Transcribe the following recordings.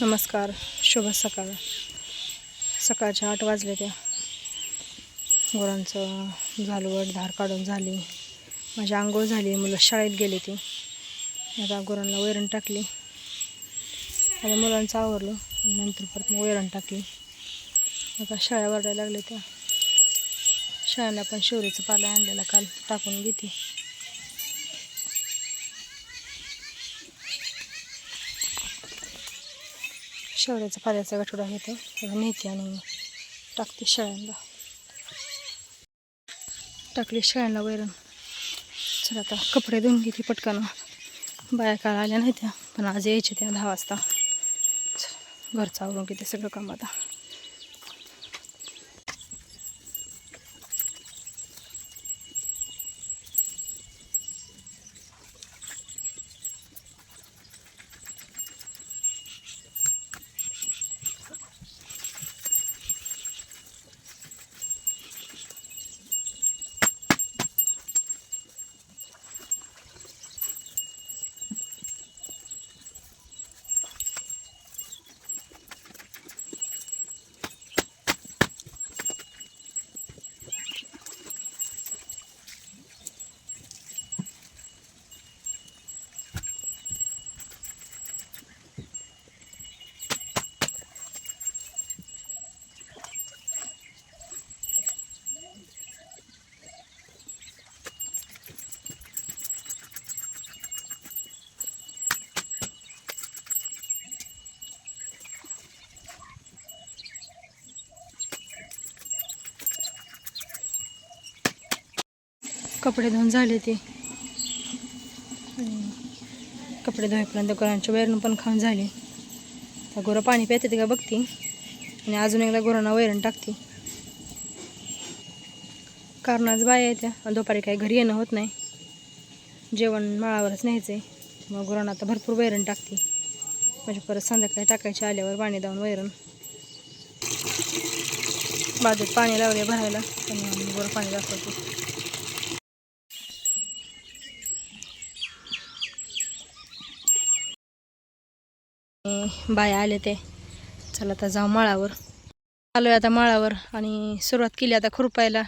नमस्कार शुभ सकाळ. सकाळच्या आठ वाजले त्या गुरांचं झालवट धार काढून झाली. माझी आंघोळ झाली मुलं शाळेत गेली ती. आता गुरांना वैरण टाकली. आता मुलांचं आवरलं. नंतर परत मग वैरण टाकली. आता शाळा वाढायला लागले त्या. शाळेला पण शिवरीचं पाला आणलेला काल टाकून घेते शेवड्याचा पाल्याचा गठोडा घेते त्याला नेते आणि टाकते शेळ्यांना. टाकली शेळ्यांना वैरण. चला आता कपडे धुवून घेते पटकन. बाया काल आल्या नाही त्या पण आज यायचे त्या दहा वाजता. घरचा घरचं आवरून घेते सगळं काम आता. कपडे धुवून झाले ते. कपडे धुवेपर्यंत गुरांच्या वैरण पण खाऊन झाली. त्या गुरं पाणी प्यायते का बघते. आणि अजून एकदा गुरांना वैरण टाकते. कारण आज बाया येत्या आणि दुपारी काही घरी येणं होत नाही. जेवण माळावरच न्यायचं आहे मग गुरांना आता भरपूर वैरण टाकते. म्हणजे परत संध्याकाळी टाकायची आल्यावर पाणी दावून वैरण. बाजूत पाणी लावले भरायला. पण गुरं पाणी दाखवते. बाया आले ते. चला आता जाऊ माळावर. आलो आता माळावर आणि सुरुवात केली आता खुरपायला.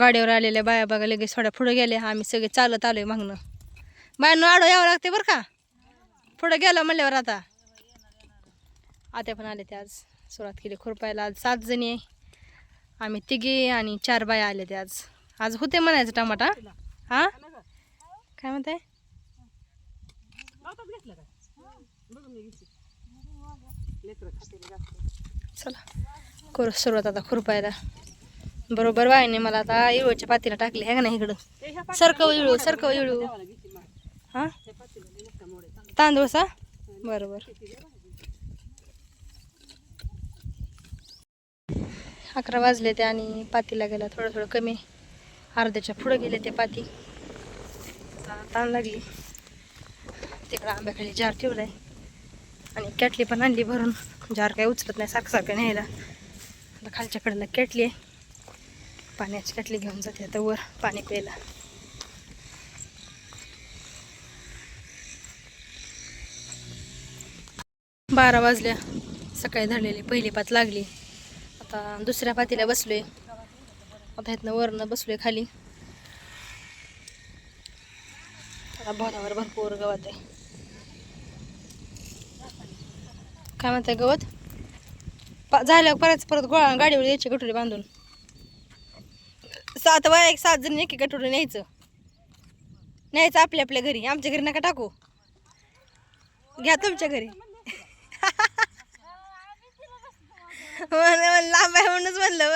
गाडीवर आलेल्या बाया बघा लगेच थोड्या पुढे गेल्या. आम्ही सगळे चालत आलोय मागणं बायांना आडो यावं लागते बरं का? पुढे गेलो म्हणल्यावर आता. आता पण आले ते आज. सुरुवात केली खुरपायला. आज सात जणी आहे. आम्ही तिघे आणि चार बाया आले ते आज. आज होते म्हणायचं टमाटा? हा? काय म्हणताय? चला. करू सुरुवात आता खुरपायला. बरोबर बाईने मला आता इळूच्या पातीला टाकली आहे का नाही इकडं? सरकव इळू सरकव इळू. हा? तांदूळ सा? बरोबर. अकरा वाजले ते आणि पातीला गेला थोडं थोडं कमी. अर्ध्याच्या पुढं गेले ते पाती. ताण लागली. तिकडं आंब्याखाली जार ठेवलाय. आणि कॅटली पण आणली भरून. जार काही उचलत नाही सारखं सारखं न्यायला आता खालच्याकडनं कॅटली आहे. पाण्याची कॅटली घेऊन जाते आता वर पाणी प्यायला. बारा वाजल्या. सकाळी धरलेली पहिली पात लागली. आता दुसऱ्या पातीला बसलोय. आता इथनं वरनं बसलोय खाली. आता भरावर भरपूर गवत आहे. काय म्हणताय गवत? पा झाल्यावर परत परत गोळा गाडीवर यायची गठुरी बांधून. सात वया एक सात जण एक गठुरी न्यायचं. न्यायचं आपल्या आपल्या घरी. आमच्या घरी नका टाकू. घ्या तुमच्या घरी. म्हणलं- लांब आहे म्हणूनच म्हणलं व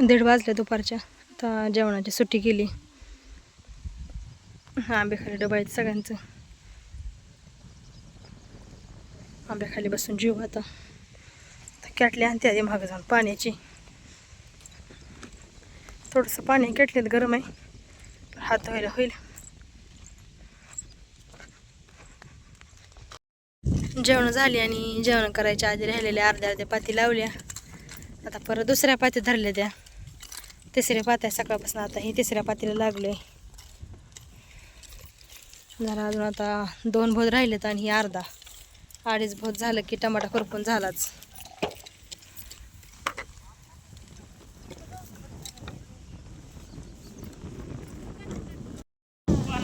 दीड वाजले दुपारच्या आता जेवणाची सुट्टी केली आंबेखाली डबा आहेत सगळ्यांचं. आंब्याखाली बसून जीव आता. कॅटली आणते आधी मागं जाऊन पाण्याची. थोडंसं पाणी कॅटलीत गरम आहे. हात धुवायला होईल. जेवण झाली आणि जेवण करायच्या आधी राहिलेल्या अर्ध्या अर्ध्या पाती लावल्या. आता परत दुसऱ्या पाती धरल्या त्या. तिसऱ्या पात्या सकाळपासून आता ही तिसऱ्या पातीला लागले जरा अजून आता दोन भोज राहिलेत आणि ही अर्धा. अडीच भोज झालं की टमाटा करपून झालाच.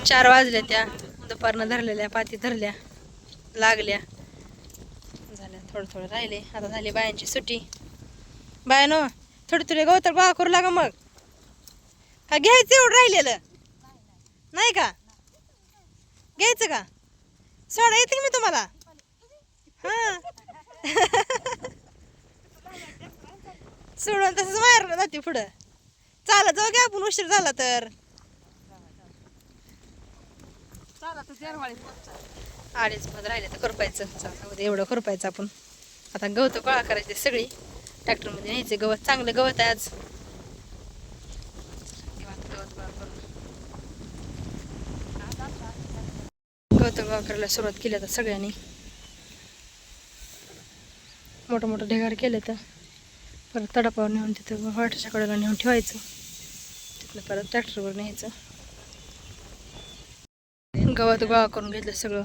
चार वाजल्या त्या. दुपारनं धरलेल्या पाती धरल्या लागल्या. झाल्या थोडं थोडं राहिले. आता झाली बायांची सुट्टी. बायानो थोडी थोडी गवतर गोळा करू लागा मग. का घ्यायचं एवढं राहिलेलं? नाही का? घ्यायचं का? सोडा येते मी तुम्हाला. हा. सोडून तसंच बाहेर जाते पुढं. चालत जाऊ घ्या आपण उशीर झाला तर. अडीच पद राहिले तर करपायचं चला उद्या एवढं करपायचं आपण. आता गवत गोळा करायचे सगळी. ट्रॅक्टरमध्ये न्यायचं गवत चांगलं गवत आहे आज. गवत गवत गोळा करून गवत गोळा करायला सुरुवात केली आता सगळ्यांनी. मोठं मोठं ढेगार केलं तर परत तडापावर नेऊन तिथं वाटाच्या कडेला नेऊन ठेवायचं. तिथलं परत ट्रॅक्टरवर न्यायचं. गवत गोळा करून घेतलं सगळं.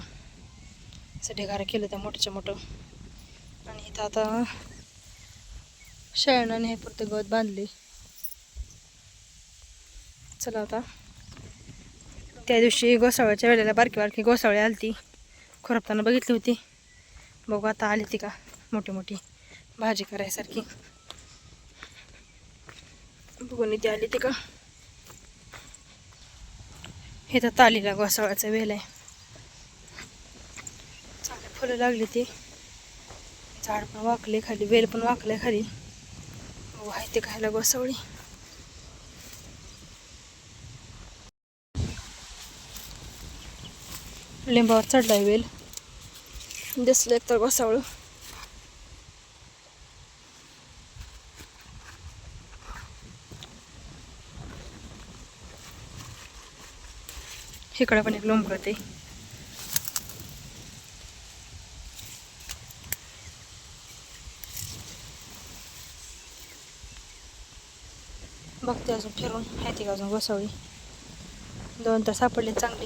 असं ढेगारं केलं त्या मोठंच्या मोठं. आणि इथं आता शेळणाने हे पुरतं गवत बांधले. चला आता. त्या दिवशी गोसावळ्याच्या वेळेला बारकी बारकी गोसावळी आलती. खुरपताना बघितली होती. बघू आता आली ती का? मोठी मोठी भाजी करायसारखी. बघून इथे आली ती का? हे तर तालीला गोसावळ्याचा वेल आहे. चांगली फुलं लागली ती. झाड पण वाकले खाली वेल पण वाकले खाली. हो, ते खायला गोसावळी. लिंबावर चढलाय वेल. दिसलं एक तर गोसावळ. इकडे पण एक लोंब करते बघते अजून फिरून आहे ती का अजून गोसावळी दोन तर सापडली चांगली.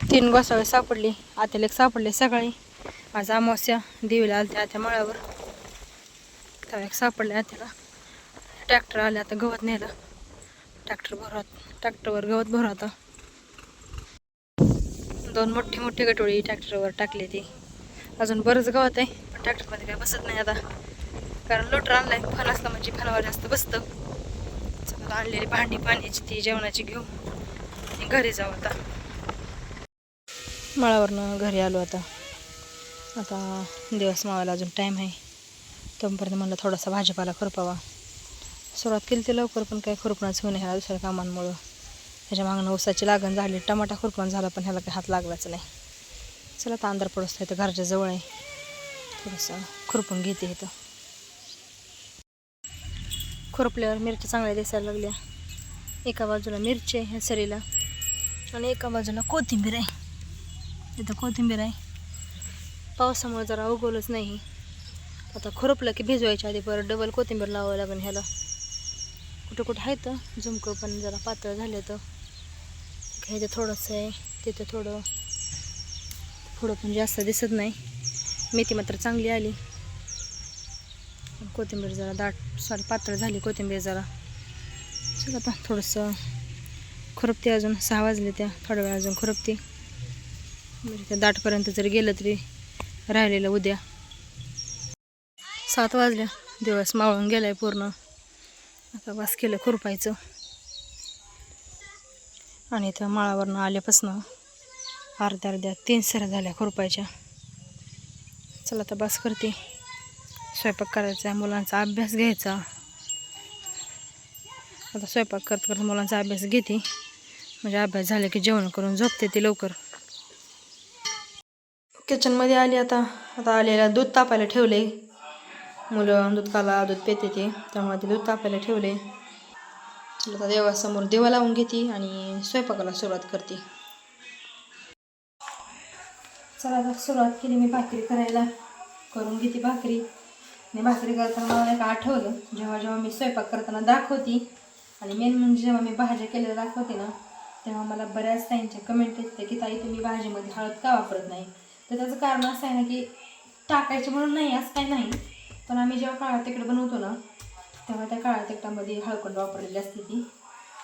तीन गोसावळी सापडली आत्याला एक सापडले सकाळी आज अमावस्या देवीला आलते आत्या मळ्यावर. तेव्हा एक सापडले आत्याला. ट्रॅक्टर आले आता गवत नेलं. ट्रॅक्टर भरवत ट्रॅक्टरवर गवत भरवता. दोन मोठी मोठी गटोळी ट्रॅक्टरवर टाकली ती. अजून बरंच गवत आहे पण ट्रॅक्टरमध्ये काय बसत नाही आता. कारण लोटर आणलाय फण असला म्हणजे फणावर जास्त बसतं. चला आणलेली भांडी पाण्याची ती जेवणाची घेऊ घरी जाऊ आता. मळावरनं घरी आलो आता. आता दिवस मावायला अजून टाईम आहे. तोपर्यंत म्हणलं थोडासा भाजीपाला खुरपावा. सुरुवात केली ते लवकर पण काही खुरपणाच होणे ह्या दुसऱ्या कामांमुळं. त्याच्या मागणं ऊसाची लागण झाली. टमाटा खुरपण झाला पण ह्याला काही हात लागलाच नाही. चला आता अंधार पडत तर घरच्या जवळ आहे. थोडंसं खुरपून घेते इथं. खुरपल्यावर मिरच्या चांगल्या दिसायला लागल्या. एका बाजूला मिरची आहे ह्या सरीला आणि एका बाजूला कोथिंबीर आहे. इथं कोथिंबीर आहे. पावसामुळे जरा उगवलंच नाही. आता खुरपलं की भिजवायच्या आधी परत डबल कोथिंबीर लावावं लागेल ह्याला. कुठं कुठं आहे तर झुमकं पण जरा पातळ झालं तर. ह्याचं थोडंसं आहे तिथं थोडं थोडं पण जास्त दिसत नाही. मेथी मात्र चांगली आली. कोथिंबीर जरा दाट सॉरी पातळ झाली कोथिंबीर जरा. चल आता थोडंसं खुरपते अजून. सहा वाजले त्या थोड्या वेळा अजून खुरपते. म्हणजे त्या दाटपर्यंत जर गेलं तरी राहिलेलं उद्या. सात वाजल्या दिवस मावळून गेलाय पूर्ण. आता वास केलं खुरपायचं. आणि त्या माळावरनं आल्यापासनं अर्ध्या अर्ध्या तीन सऱ्या झाल्या खुरपायच्या. चला आता बस करते. स्वयंपाक करायचा मुलांचा अभ्यास घ्यायचा. आता स्वयंपाक करत करत मुलांचा अभ्यास घेते. म्हणजे अभ्यास झाला की जेवण करून झोपते ते लवकर. किचनमध्ये आली आता. आता आलेला दूध तापायला ठेवले मुलं दूध काला दूध पेते ते त्यामुळे ते दूध तापायला ठेवले आता देवासमोर देवा लावून घेते आणि स्वयंपाकाला सुरुवात करते. चला आता सुरुवात केली मी भाकरी करायला. करून घेते भाकरी. आणि भाकरी करताना मला एक आठवलं. जेव्हा जेव्हा मी स्वयंपाक करताना दाखवती आणि मेन म्हणजे जेव्हा मी भाज्या केलेल्या दाखवते ना तेव्हा मला बऱ्याच ताईंच्या कमेंट येते की ताई तुम्ही भाजीमध्ये हळद का वापरत नाही? तर त्याचं कारण असं आहे ना की टाकायचे म्हणून नाही असं काही नाही. पण आम्ही जेव्हा काळा तिकडे बनवतो ना तेव्हा त्या काळ्या तिकटामध्ये हळकंड वापरलेली असते ती.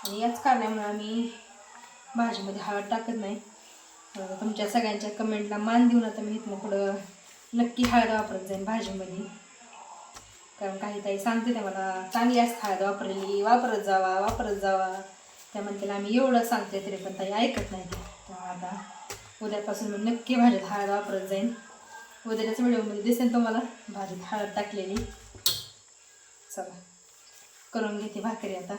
आणि याच कारणामुळे आम्ही भाजीमध्ये हळद टाकत नाही. तुमच्या सगळ्यांच्या कमेंटला मान देऊन आता मी इथनं पुढं नक्की हळद वापरत जाईन भाजीमध्ये. कारण काही ताई सांगते त्या मला चांगली असते हळद वापरलेली वापरत जावा वापरत जावा. त्या म्हणतील आम्ही एवढं सांगते तरी पण ताई ऐकत नाही. ते आता उद्यापासून मी नक्की भाजीत हळद वापरत जाईन. उद्याच्याच व्हिडिओमध्ये दिसेल तुम्हाला भाजीत हळद टाकलेली. चला करून घेते भाकरी आता.